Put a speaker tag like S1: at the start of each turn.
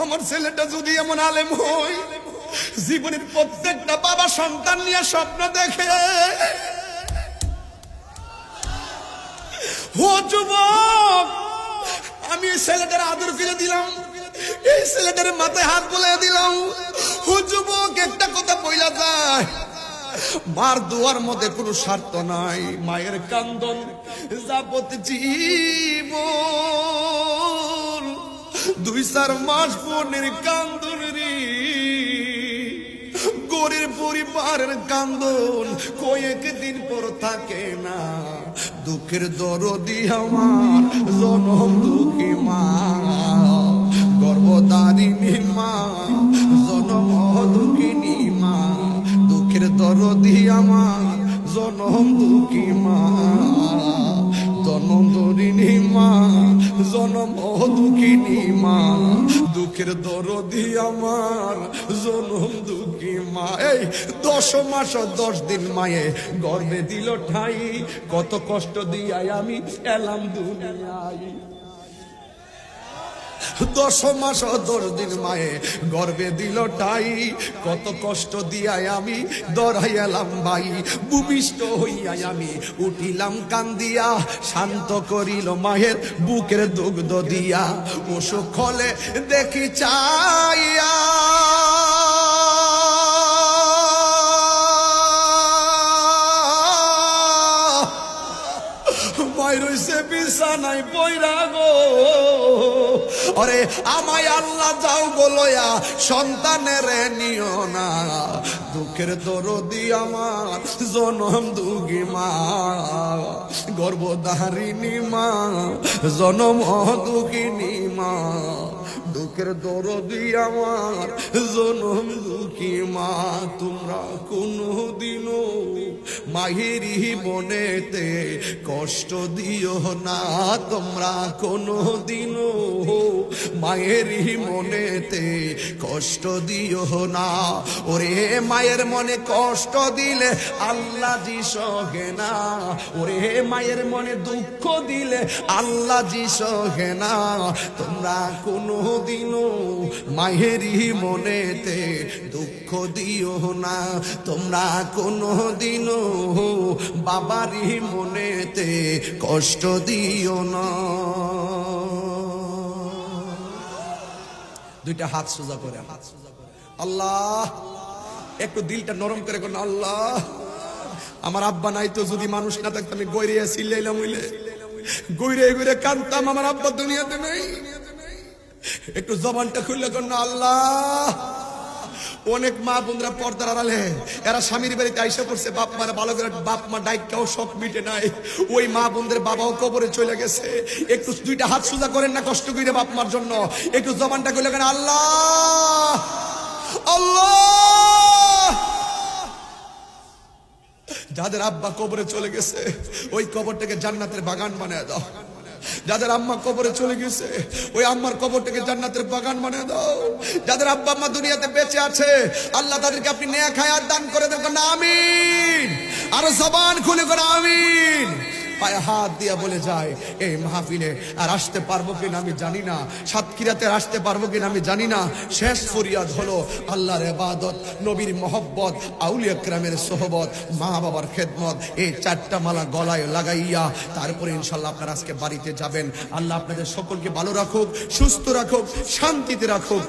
S1: আমার ছেলেটা যদি এমন আলেম হয়, জীবনের প্রত্যেকটা বাবা সন্তান নিয়ে স্বপ্ন দেখে। আমি ছেলেটার আদর করে দিলাম, এই ছেলেটার মাথায় হাত বলে দিলাম। ও যুবক, একটা কথা বইলা যায়, মার দুয়ার মধ্যে কোনো স্বার্থ নাই, মায়ের কান্দন যাবত জীবন। দুই চার মাস বোনের কান্দন রে। গরিব পরিবারের কান্দন কয়েক দিন পর থাকে না। দুঃখের দরদি আমার, জনম দুঃখী মা। গর্ভদারিণী মা জনম দুঃখিনী মা। দুঃখের দরদি আমার, জনম দুঃখী মা। জনম দরিণী মা জনম দুঃখিনী মা, দুঃখের দরদি আমার, জনম দুঃখী মা। এই দশ মাস দশ দিন মায়ে গর্বে দিল ঠাই, কত কষ্ট দিয়াই আমি এলাম দুনিয়ায়। দশ মাস দশ দিন মায়ে গর্বে দিল টাই কত কষ্ট দিয়াই আমি দরাই এলাম ভাই। ভূমিষ্ঠ হইয়াই আমি উঠিলাম কান্দিয়া, শান্ত করিল মায়ের বুকের দুগ্ধ দিয়া। অসুখ হলে দেখি চাইয়া মায়ের হইছে, বিছানায় বইরা গো। অরে আমায় আল্লাহ যাও গোলয়া সন্তানের নিও না। দুঃখের দরদি আমার, জনম দুগি মা। গর্ভধারিণী মা, জনম দুগিনী মা। দুঃখের দরদি আমার, জনম দুঃখী মা, তোমরা কোনো দিনও মাহিরি বনেতে কষ্ট দিও না, তোমরা কোনো দিনও মায়েরই মনেতে কষ্ট দিও না। ওরে মায়ের মনে কষ্ট দিলে আল্লাহ জি সহে না, ওরে মায়ের মনে দুঃখ দিলে আল্লাহ জি সহে না, তোমরা কোনো দিনও মায়েরই মনেতে দুঃখ দিও না। তোমরা কোনো দিনও বাবারই মনেতে কষ্ট দিও না। দুইটা হাত সোজা করে। হাত সোজা করে আল্লাহ, একটু দিলটা নরম করে কোন আল্লাহ। আমার আব্বা নাই তো, যদি মানুষ না থাকতো আমি গৈরে সিলাইলাম হইলে। গৈরে গৈরে কানতাম আমার আব্বা দুনিয়াতে নেই। একটু জবানটা খুললে কোন আল্লাহ। অনেক মা বোনরা পর্দার আড়ালে, এরা স্বামীর বাড়িতে আইসা পড়ছে, বাপ মারা ভালো করে, বাপ মা ডাইকাও সব মিটে নাই। ওই মা বোনদের বাবাও কবরে চলে গেছে। একটু দুইটা হাত সোজা করেন না কষ্ট করে বাপ মার জন্য। একটু জবানটা খুলে কেন আল্লাহ। আল্লাহ। যাদের আব্বা কবরে চলে গেছে, ওই কবরটাকে জান্নাতের বাগান বানিয়ে দাও। যাদের আম্মা কবরে চলে গেছে, ওই আম্মার কবরটাকে জান্নাতের বাগান বানিয়ে দাও। যাদের আব্বা আম্মা দুনিয়াতে বেঁচে আছে, আল্লাহ তাদেরকে আপনি নেয়া খায় আর দান করে দেবেন আমিন। আরও জবান খুলে করে আমিন। পায়ে হাত দিয়া বলে যায়, এই মাহফিলে আর আসতে পারব কিনা আমি জানি না। সাতক্ষীরাতে আসতে পারব কিনা আমি জানি না। শেষ ফরিয়াদ হলো আল্লাহর এবাদত নবীর মহব্বত, আউলিয়া ক্রামের সোহবত মা বাবার খেদমত, এই চারটা মালা গলায় লাগাইয়া তারপরে ইনশাল্লাহ আপনারা আজকে বাড়িতে যাবেন। আল্লাহ আপনাদের সকলকে ভালো রাখুক, সুস্থ রাখুক, শান্তিতে রাখুক।